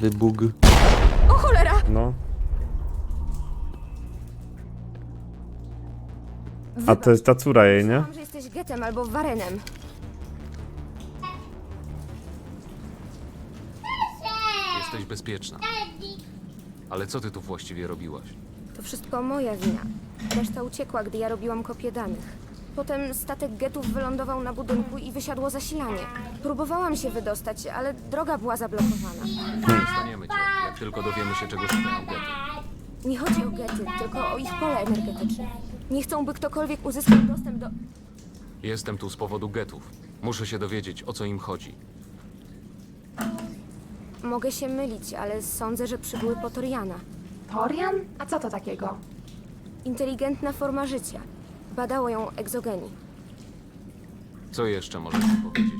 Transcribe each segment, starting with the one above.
Wybóg. O cholera! No. A to jest ta córa jej, nie? Myślałam, że jesteś getem albo warenem. Jesteś bezpieczna. Ale co ty tu właściwie robiłaś? To wszystko moja wina. Reszta uciekła, gdy ja robiłam kopię danych. Potem statek getów wylądował na budynku i wysiadło zasilanie. Próbowałam się wydostać, ale droga była zablokowana. Dostaniemy cię, jak tylko dowiemy się, czego szukają gety. Nie chodzi o gety, tylko o ich pole energetyczne. Nie chcą, by ktokolwiek uzyskał dostęp do... Jestem tu z powodu getów. Muszę się dowiedzieć, o co im chodzi. Mogę się mylić, ale sądzę, że przybyły po Toriana. Torian? A co to takiego? Inteligentna forma życia. Badało ją egzogeni. Co jeszcze możesz mi powiedzieć?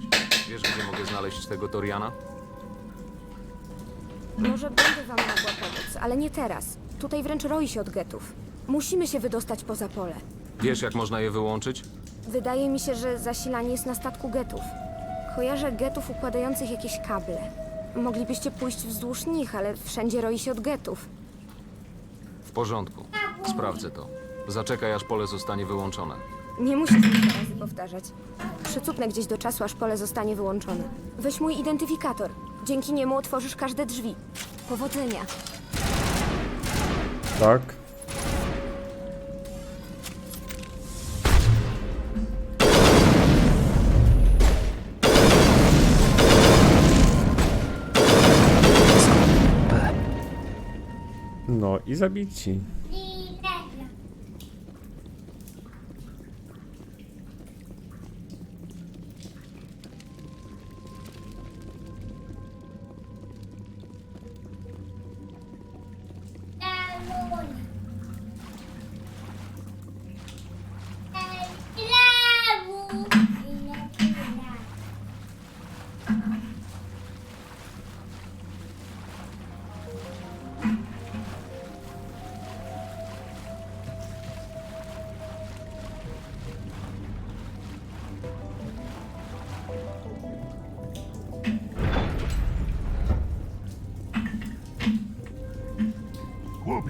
Wiesz, gdzie mogę znaleźć tego Toriana? Może będę wam mogła pomóc, ale nie teraz. Tutaj wręcz roi się od getów. Musimy się wydostać poza pole. Wiesz, jak można je wyłączyć? Wydaje mi się, że zasilanie jest na statku getów. Kojarzę getów układających jakieś kable. Moglibyście pójść wzdłuż nich, ale wszędzie roi się od getów. W porządku. Sprawdzę to. Zaczekaj, aż pole zostanie wyłączone. Nie musisz mi dwa razy powtarzać. Przycupnę gdzieś do czasu, aż pole zostanie wyłączone. Weź mój identyfikator. Dzięki niemu otworzysz każde drzwi. Powodzenia. Tak. No i zabici.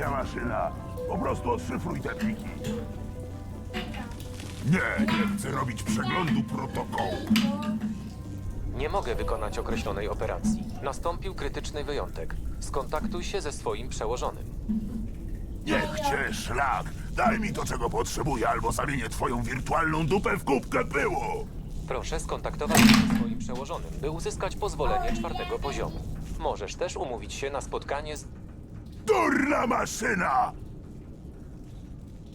Głupia maszyna. Po prostu odszyfruj te pliki. Nie, nie chcę robić przeglądu protokołu. Nie mogę wykonać określonej operacji. Nastąpił krytyczny wyjątek. Skontaktuj się ze swoim przełożonym. Niech cię szlak. Daj mi to, czego potrzebuję, albo zamienię twoją wirtualną dupę w kubkę pyłu. Proszę skontaktować się ze swoim przełożonym, by uzyskać pozwolenie czwartego poziomu. Możesz też umówić się na spotkanie z... Durna maszyna!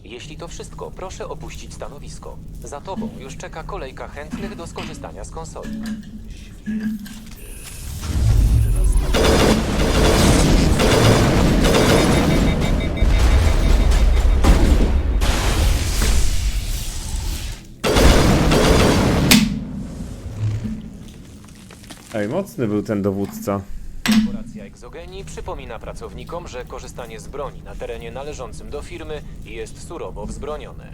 Jeśli to wszystko, proszę opuścić stanowisko. Za tobą już czeka kolejka chętnych do skorzystania z konsoli. Ej, mocny był ten dowódca. Korporacja Exogeni przypomina pracownikom, że korzystanie z broni na terenie należącym do firmy jest surowo wzbronione.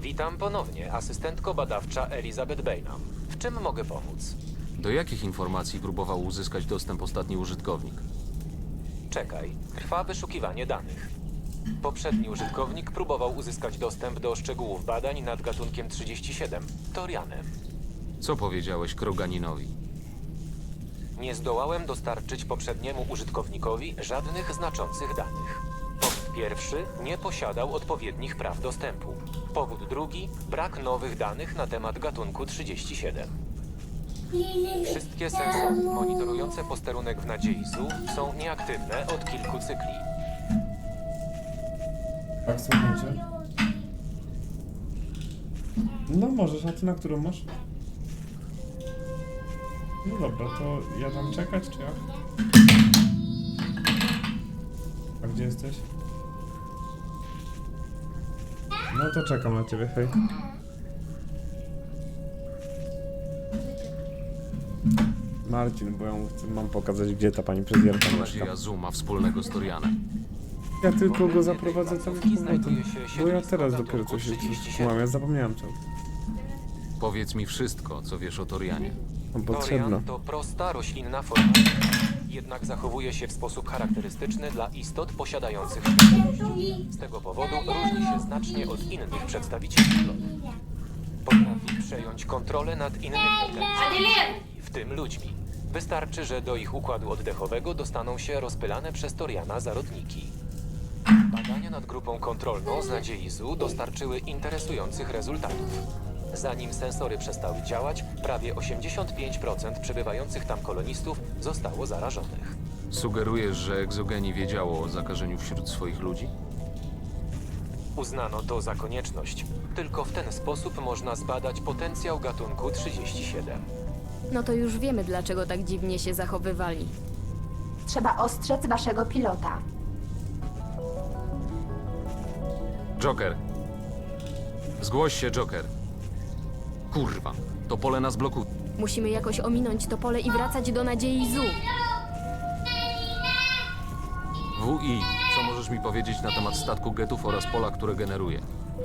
Witam ponownie, asystentko badawcza Elizabeth Bainham. W czym mogę pomóc? Do jakich informacji próbował uzyskać dostęp ostatni użytkownik? Czekaj, trwa wyszukiwanie danych. Poprzedni użytkownik próbował uzyskać dostęp do szczegółów badań nad gatunkiem 37, Torianem. Co powiedziałeś Kroganinowi? Nie zdołałem dostarczyć poprzedniemu użytkownikowi żadnych znaczących danych. Powód pierwszy nie posiadał odpowiednich praw dostępu. Powód drugi brak nowych danych na temat gatunku 37. Wszystkie sensory monitorujące posterunek w Nadziei Zoo są nieaktywne od kilku cykli. Tak, słuchajcie. No możesz, a ty na którą masz? No dobra, to ja tam czekać, czy jak? A gdzie jesteś? No to czekam na ciebie, hej. Marcin, bo ja mu chcę, mam pokazać, gdzie ta pani prezjerka Co mieszka. nadzieja Zoom ma wspólnego z Torianem? Ja tylko go zaprowadzę tam powrotem. Bo ja teraz dopiero coś się 37. mam, ja zapomniałem co. Powiedz mi wszystko, co wiesz o Torianie. Potrzebne. Torian to prosta roślinna forma. jednak zachowuje się w sposób charakterystyczny dla istot posiadających. Z tego powodu różni się znacznie od innych przedstawicieli floty. Potrafi przejąć kontrolę nad innymi organizmami, w tym ludźmi. Wystarczy, że do ich układu oddechowego dostaną się rozpylane przez Toriana zarodniki. Badania nad grupą kontrolną z nadziei ZU dostarczyły interesujących rezultatów. Zanim sensory przestały działać, prawie 85% przebywających tam kolonistów zostało zarażonych. Sugerujesz, że egzogeni wiedziało o zakażeniu wśród swoich ludzi? Uznano to za konieczność. Tylko w ten sposób można zbadać potencjał gatunku 37. No to już wiemy, dlaczego tak dziwnie się zachowywali. Trzeba ostrzec waszego pilota. Joker! Zgłoś się, Joker! Kurwa, to pole nas blokuje. Musimy jakoś ominąć to pole i wracać do nadziei Zu. WI, co możesz mi powiedzieć na temat statku getów oraz pola, które generuje?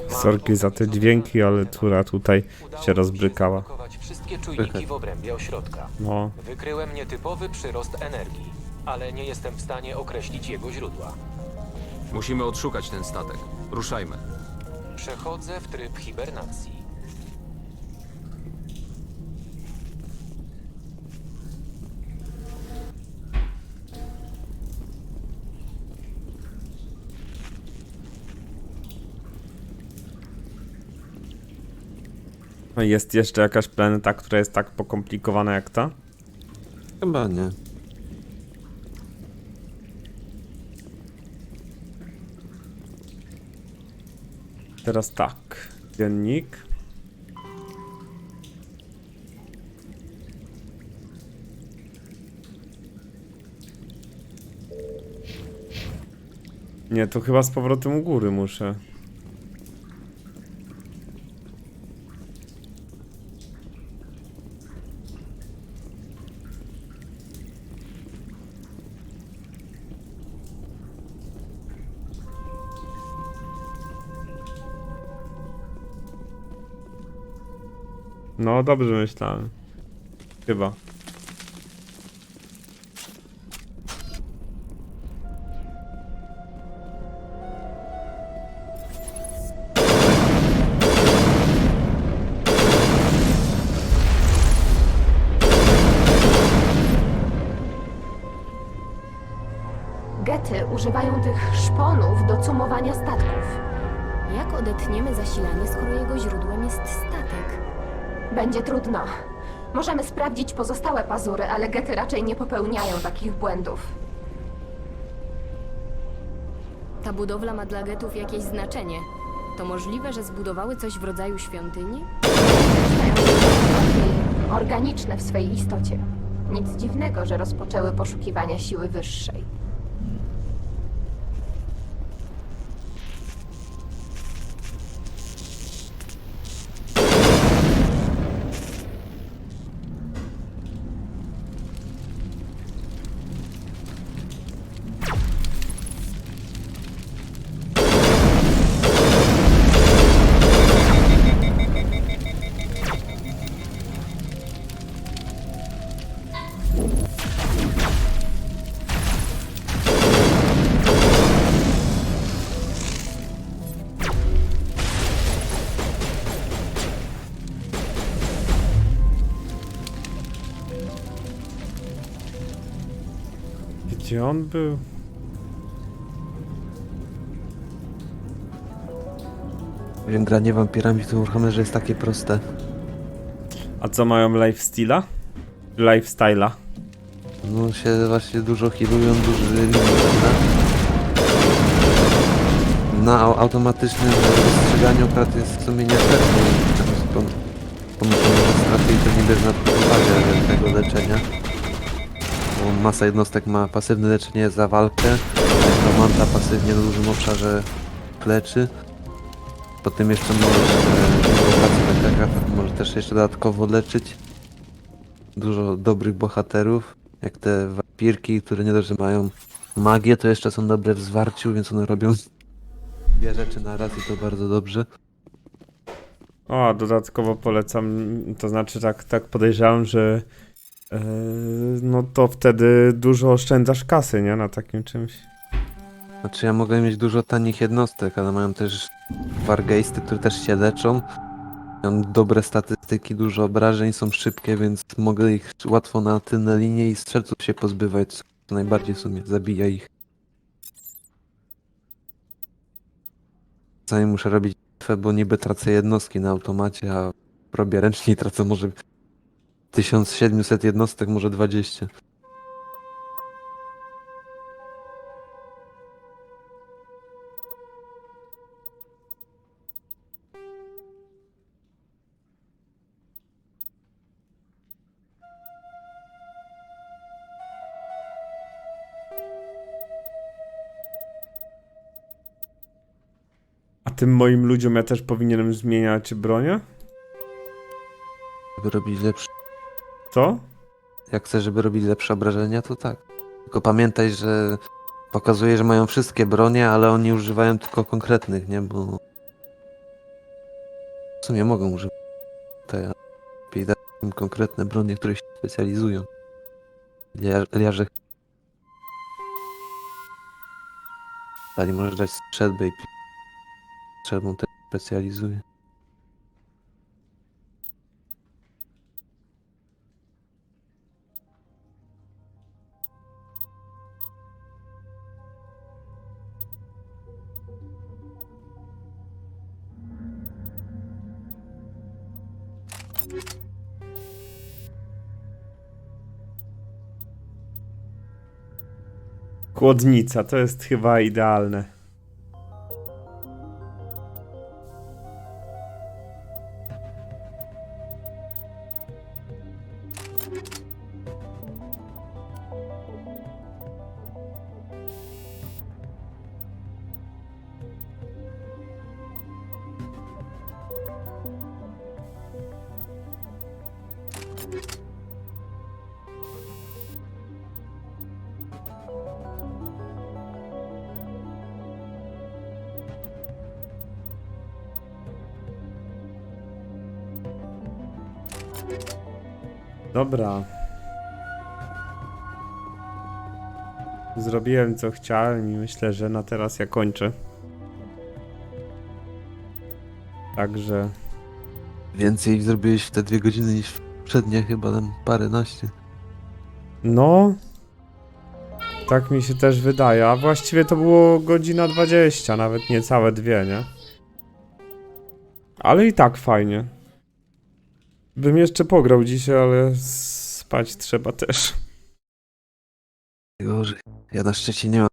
Sorki za te dźwięki, ale tura tutaj się rozbrykała. wszystkie czujniki w obrębie ośrodka. No, Wykryłem nietypowy przyrost energii, ale nie jestem w stanie określić jego źródła. Musimy odszukać ten statek. Ruszajmy. Przechodzę w tryb hibernacji. no jest jeszcze jakaś planeta, która jest tak pokomplikowana jak ta? Chyba nie. Teraz tak. Dziennik. Nie, to chyba z powrotem u góry muszę. No, dobrze myślałem. Chyba. Gety używają tych szponów do cumowania statków. Jak odetniemy zasilanie, skoro jego źródłem jest statek? Będzie trudno. Możemy sprawdzić pozostałe pazury, ale gety raczej nie popełniają takich błędów. Ta budowla ma dla getów jakieś znaczenie. To możliwe, że zbudowały coś w rodzaju świątyni? Organiczne w swej istocie. Nic dziwnego, że rozpoczęły poszukiwania siły wyższej. Gdzie on był? Wiem, granie wampirami w Warhammerze że jest takie proste. A co mają lifestyla? Lifestyla. No się właśnie dużo healują, duży limit na, na au- automatycznym rozstrzyganiu akurat jest w sumie niestety. Pomimo, że stracili to nie bierze na pod uwagę tego leczenia. Bo masa jednostek ma pasywne leczenie za walkę, manta pasywnie na dużym obszarze kleczy. Potem jeszcze możesz e, może też jeszcze dodatkowo leczyć. Dużo dobrych bohaterów, jak te wampirki, które nie dość, mają magię, to jeszcze są dobre w zwarciu, więc one robią dwie rzeczy na raz i to bardzo dobrze. O, dodatkowo polecam, to znaczy tak, tak podejrzewam, że no to wtedy dużo oszczędzasz kasy, nie? Na takim czymś. Znaczy ja mogę mieć dużo tanich jednostek, ale mają też wargeisty, które też się leczą. Mają dobre statystyki, dużo obrażeń, są szybkie, więc mogę ich łatwo na tylne linie i strzelców się pozbywać. Co najbardziej w sumie zabija ich. Czasami muszę robić bo niby tracę jednostki na automacie, a robię ręcznie i tracę może 1700 jednostek, może 20. A tym moim ludziom ja też powinienem zmieniać bronię? Żeby robić lepsze Co? Jak chcesz, żeby robić lepsze obrażenia, to tak. Tylko pamiętaj, że pokazuje, że mają wszystkie bronie, ale oni używają tylko konkretnych, nie? Bo w sumie mogą używać te, lepiej dać im konkretne bronie, które się specjalizują. Lia- Liarze Dali możesz dać strzelbę i pi- strzelbą też specjalizuje. Chłodnica, to jest chyba idealne. Dobra. Zrobiłem co chciałem i myślę, że na teraz ja kończę. Także Więcej zrobiłeś w te dwie godziny niż przednie chyba tam paręnaście. no. Tak mi się też wydaje. A właściwie to było godzina 20, nawet niecałe dwie, nie? Ale i tak fajnie. Bym jeszcze pograł dzisiaj, ale spać trzeba też. Gorzej. Ja na szczęście nie mam